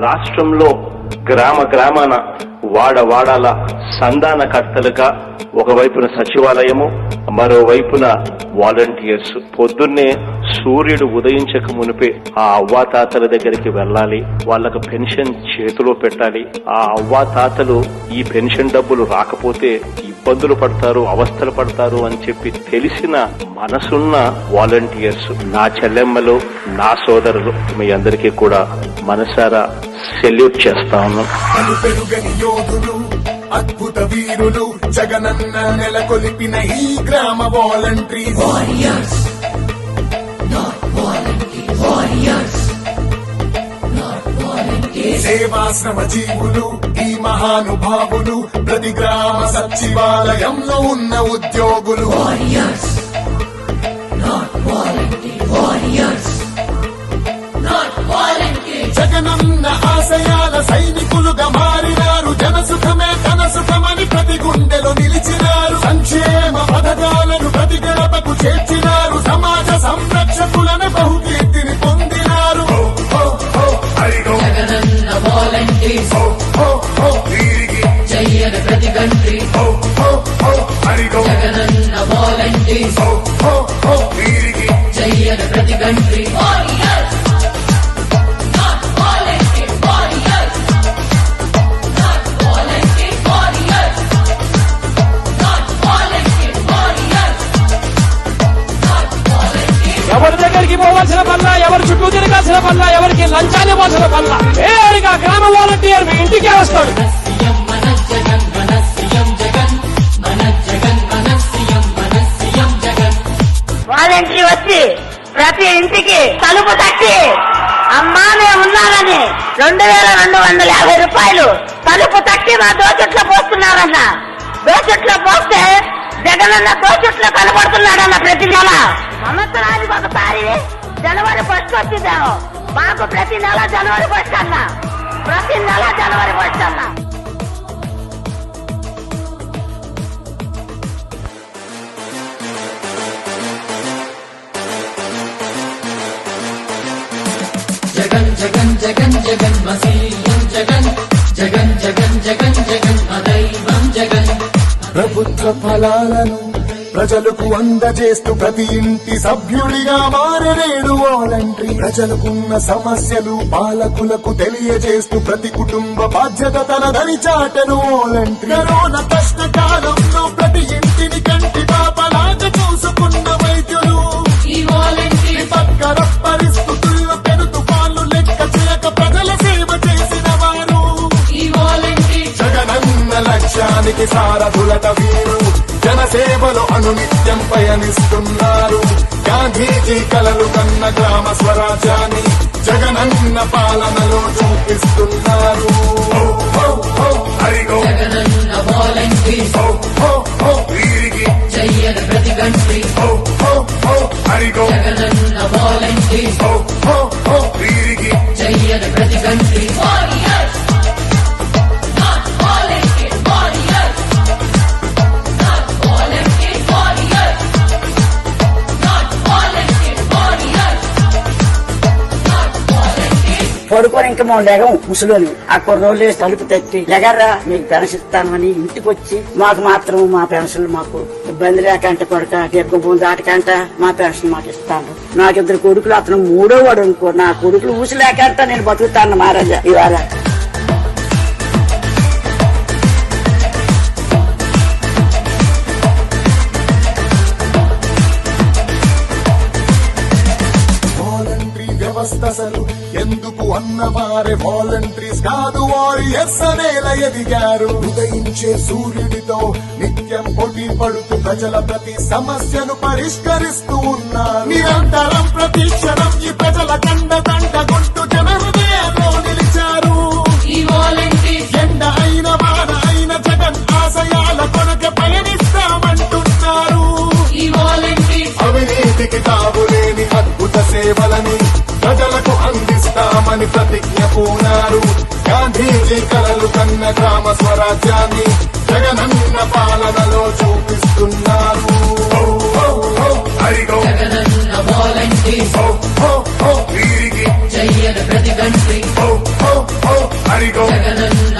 రాష్ట్రంలో గ్రామ గ్రామాన వాడ వాడాల సంధానకర్తలుగా ఒకవైపున సచివాలయము మరోవైపున వాలంటీర్స్. పొద్దున్నే సూర్యుడు ఉదయించక మునిపే ఆ అవ్వాతాతల దగ్గరికి వెళ్ళాలి. వాళ్ళకు పెన్షన్ చేతిలో పెట్టాలి. ఆ అవ్వాతాతలు ఈ పెన్షన్ డబ్బులు రాకపోతే ఇబ్బందులు పడతారు అవస్థలు పడతారు అని చెప్పి తెలిసిన మనసున్న వాలంటీర్స్ నా చెల్లెమ్మలు నా సోదరులు మీ అందరికీ కూడా మనసారా సెల్యూట్ చేస్తా ఉన్నాం అద్భుత వీరులు జగనన్న నెలకొలిపిన ఈ గ్రామ వాలంటరీ సేవాశ్రమ జీవులు ఈ మహానుభావులు ప్రతి గ్రామ సచివాలయంలో ఉన్న ఉద్యోగులు. జగనన్న ఆశయాల సైనికులుగా మారినారు. జనసుఖమే తన సుఖమని ప్రతి గుండెలో నిలిచినారు. సంక్షేమ పథకాలను ప్రతి గడపకు చేర్చినారు. సమాజ సంరక్షకులను బహుకీర్తిని పొందినారు. జగనన్న వాలంటీర్స్ ప్రతి కంట్రీ. జగనన్న వాలంటీర్స్. ఎవరి దగ్గరికి పోవాల్సిన పనుల ఎవరి చుట్టూ తిరగాల్సిన పనుల ఎవరికి లంచాలు ఇవ్వాల్సిన పనుల నేరుగా గ్రామ వాలంటీర్ మీ ఇంటికే వస్తాడు. వాలంటీర్ వచ్చి ప్రతి ఇంటికి తలుపు తట్టి అమ్మా మేము ఉన్నారని రెండు వేల రెండు వందల యాభై రూపాయలు తలుపు తట్టి మా దోచుట్లో పోస్తున్నారన్న. దోచుట్లో పోస్తే జగనన్న దోచుట్లో కనబడుతున్నాడన్న ప్రతి నెల సంవత్సరానికి ఒకసారి జనవరి ఫస్ట్ వచ్చిందేమో మాకు ప్రతి నెల జనవరి ఫస్ట్ అన్న. ప్రతి నెల జనవరి ఫస్ట్ అన్న. జగన్ జగన్ జగన్ జగన్ మా సీఎం జగన్. జగన్ జగన్ జగన్ జగన్ మా దైవం జగన్. ప్రభుత్వ ఫలాలను ప్రజలకు అందజేస్తూ ప్రతి ఇంటి సభ్యుడిగా మారనేడు వాలంటరీ. ప్రజలకున్న సమస్యలు పాలకులకు తెలియజేస్తూ ప్రతి కుటుంబ బాధ్యత తనదని చాటను వాలంటరీ. కరోనా కష్టకాలంలో ప్రతి ఇంటిని కంటి పాపలాగా చూసుకున్న వైద్యులు. ఈ వాలంటీర్ జగనన్న లక్ష్యానికి సారథులట వీరు. జనసేవలో అనునిత్యం పయనిస్తున్నారు గాంధీజీ కలలు కన్న గ్రామ స్వరాజ్యాన్ని జగనన్న పాలనలో చూపిస్తున్నారు హో, పడుకొని ఇంకా మా లెగం ముసలోని ఆ కొన్ని రోజులు తలుపు తట్టి లెగర్రా మీకు పెన్షన్ ఇస్తామని ఇంటికి వచ్చి మాకు మాత్రం మా పెన్షన్ మాకు ఇబ్బంది లేకంటే కొడక దీర్ఘభూమి దాటకంట మా పెన్షన్ మాకు ఇస్తాను. నాకు ఇద్దరు కొడుకులు అతను మూడో వాడు అనుకో నా కొడుకులు ఊసి లేకంట నేను బతుకుతాను మహారాజా. ఇవాళ వ్యవస్థ అసలు ఎందుకు అన్నవారే వాలంటరీస్ కాదు వారియర్స్ అనేలా ఎదిగారు. ఉదయించే సూర్యుడితో నిత్యం పోటీ పడుతూ ప్రజల ప్రతి సమస్యను పరిష్కరిస్తూ ఉన్నారు. నిరంతరం ప్రతి క్షణం ఈ ప్రజల కండదండ గుంటూ జన హృదయాల్లో నిలిచారు. ఎండ అయిన వాన అయిన జగన్ ఆశయాల కొనక పయనిస్తామంటున్నారు అవినీతికి తావులేని అద్భుత సేవలని ప్రజలకు అందిస్తామని ప్రతిజ్ఞ పూనారు గాంధీజీ కలలు కన్న గ్రామ స్వరాజ్యాన్ని జగనన్న పాలనలో చూపిస్తున్నారు హరిగో. వీరికి. చెయ్యని ప్రతి కంట్రీ హో, హో, వారిగో జగనన్న